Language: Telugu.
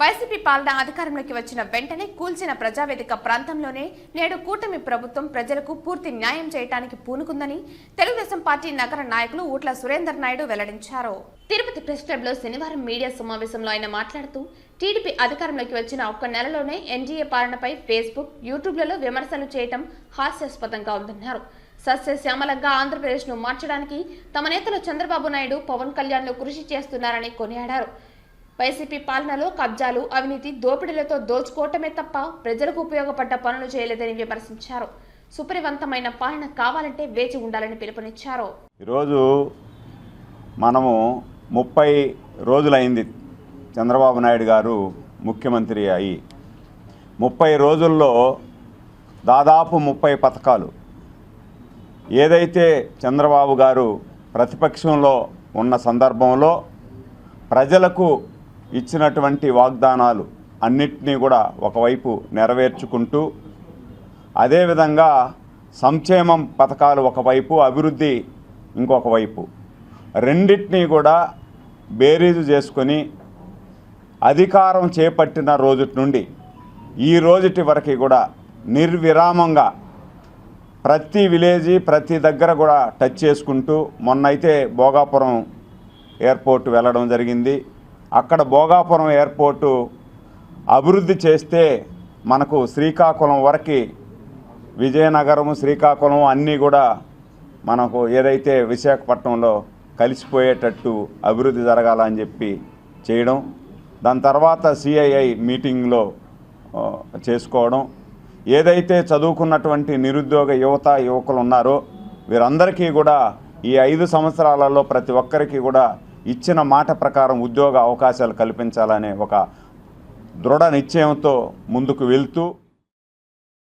వైసీపీ పాలన అధికారంలోకి వచ్చిన వెంటనే కూల్చిన ప్రజావేదిక ప్రాంతంలోనే నేడు కూటమి ప్రభుత్వం ప్రజలకు పూర్తి న్యాయం చేయడానికి పూనుకుందని తెలుగుదేశం పార్టీ నగర నాయకులు ఊట్ల సురేందర్ నాయుడు వెల్లడించారు. తిరుపతి ప్రెస్ క్లబ్లో శనివారం మీడియా సమావేశంలో ఆయన మాట్లాడుతూ టీడీపీ అధికారంలోకి వచ్చిన ఒక్క నెలలోనే ఎన్డీఏ పాలనపై ఫేస్బుక్ యూట్యూబ్లలో విమర్శలు చేయటం హాస్యాస్పదంగా ఉందన్నారు. సస్యశ్యామలంగా ఆంధ్రప్రదేశ్ను మార్చడానికి తమ నేతలు చంద్రబాబు నాయుడు పవన్ కళ్యాణ్లు కృషి చేస్తున్నారని కొనియాడారు. వైసీపీ పాలనలో కబ్జాలు అవినీతి దోపిడీలతో దోచుకోవటమే తప్ప ప్రజలకు ఉపయోగపడ్డ పనులు చేయలేదని విమర్శించారు. సుపరివంతమైన పాలన కావాలంటే వేచి ఉండాలని పిలుపునిచ్చారు. ఈరోజు మనము ముప్పై రోజులైంది చంద్రబాబు నాయుడు గారు ముఖ్యమంత్రి అయి ముప్పై రోజుల్లో దాదాపు ముప్పై పథకాలు. ఏదైతే చంద్రబాబు గారు ప్రతిపక్షంలో ఉన్న సందర్భంలో ప్రజలకు ఇచ్చినటువంటి వాగ్దానాలు అన్నిటినీ కూడా ఒకవైపు నెరవేర్చుకుంటూ అదేవిధంగా సంక్షేమం పథకాలు ఒకవైపు అభివృద్ధి ఇంకొక వైపు. రెండింటినీ కూడా బేరీజు చేసుకొని అధికారం చేపట్టిన రోజు నుండి ఈ రోజుటి వరకు కూడా నిర్విరామంగా ప్రతి విలేజీ ప్రతి దగ్గర కూడా టచ్ చేసుకుంటూ మొన్నైతే భోగాపురం ఎయిర్పోర్ట్ వెళ్ళడం జరిగింది. అక్కడ భోగాపురం ఎయిర్పోర్టు అభివృద్ధి చేస్తే మనకు శ్రీకాకుళం వరకు విజయనగరం శ్రీకాకుళం అన్నీ కూడా మనకు ఏదైతే విశాఖపట్నంలో కలిసిపోయేటట్టు అభివృద్ధి జరగాలని చెప్పి చేయడం దాని తర్వాత సిఐఐ మీటింగ్లో చేసుకోవడం. ఏదైతే చదువుకున్నటువంటి నిరుద్యోగ యువత యువకులు ఉన్నారో వీరందరికీ కూడా ఈ ఐదు సంవత్సరాలలో ప్రతి ఒక్కరికి కూడా ఇచ్చిన మాట ప్రకారం ఉద్యోగ అవకాశాలు కల్పించాలనే ఒక దృఢ నిశ్చయంతో ముందుకు వెళ్తూ